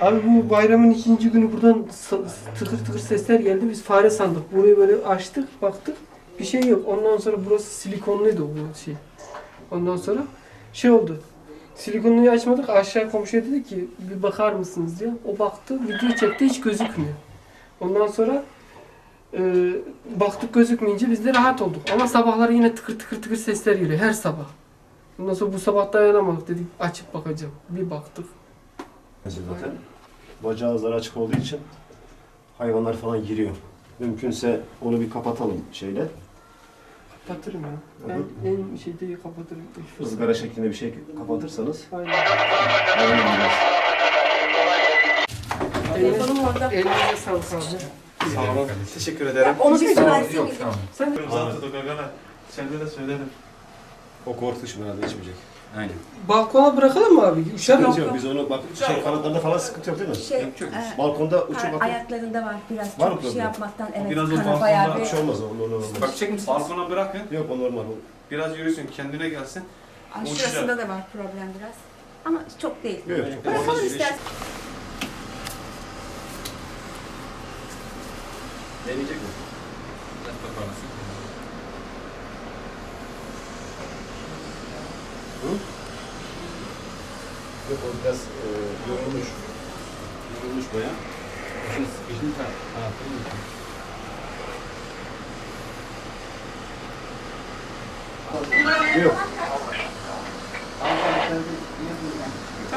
Abi bu bayramın ikinci günü buradan tıkır tıkır sesler geldi. Biz fare sandık. Burayı böyle açtık, baktık. Bir şey yok. Ondan sonra burası silikonluydu bu şey. Ondan sonra şey oldu. Silikonluyu açmadık. Aşağı komşuya dedi ki bir bakar mısınız diye. O baktı, video çekti hiç gözükmüyor. Ondan sonra e, baktık gözükmeyince biz de rahat olduk. Ama sabahları yine tıkır tıkır tıkır sesler geliyor her sabah. Ondan sonra bu sabah dayanamadık dedik açıp bakacağım. Bir baktık. zaten. Bacağı ağızları açık olduğu için hayvanlar falan giriyor. Mümkünse onu bir kapatalım şeyle. Kapatırım ya. Ben en şeyde kapatırım. ızgara şeklinde bir şey kapatırsanız Aynen. olmaz. Telefonum orada. Elinize sağlık abi. Sağ olun. Teşekkür ederim. Onu bir söylesin. Yok tamam. Sen Zaten Tokagana. Sende de söyledim. O korktu herhalde içmeyecek. Aynen. balkona bırakalım mı abi? Üşer mi? Yok. Biz onu bak şey kanatlarında falan sıkıntı yok değil mi? Şey, Yok, yok. e, Balkonda uçur ay- bakın. ayaklarında var biraz Var mı çok şey problem? yapmaktan evet Biraz o kanı balkonda bayağı Bir bir şey olmaz o normal. Bakacak mısın? Balkona bırakın. Yok o normal. Biraz yürüsün. Kendine gelsin. Ay, şurasında da var problem biraz ama çok değil. Yok yok. Bırakalım Orada istersen. Deneyecek mi? Yok o biraz e, yorulmuş. Yorulmuş baya. Yok.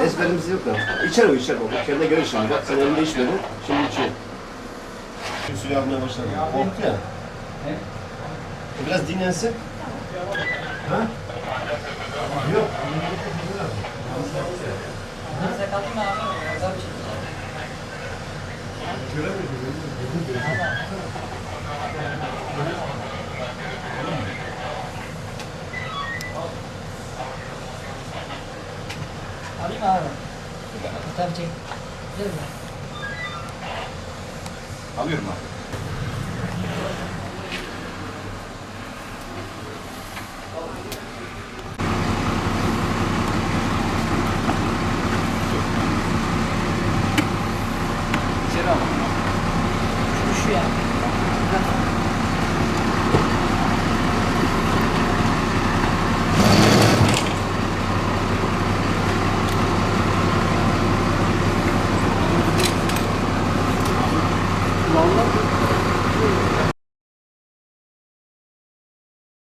Ezberimiz yok da. İçer o içer o. Kendine göre şimdi. Bak sen elinde içmedin. Şimdi içiyor. Şimdi suyu almaya başladı. Korktu ya. O biraz dinlensin. Ha? Yok. Alayım abi. Fotoğraf çek. Değil mi? Alıyorum abi. Vallahi.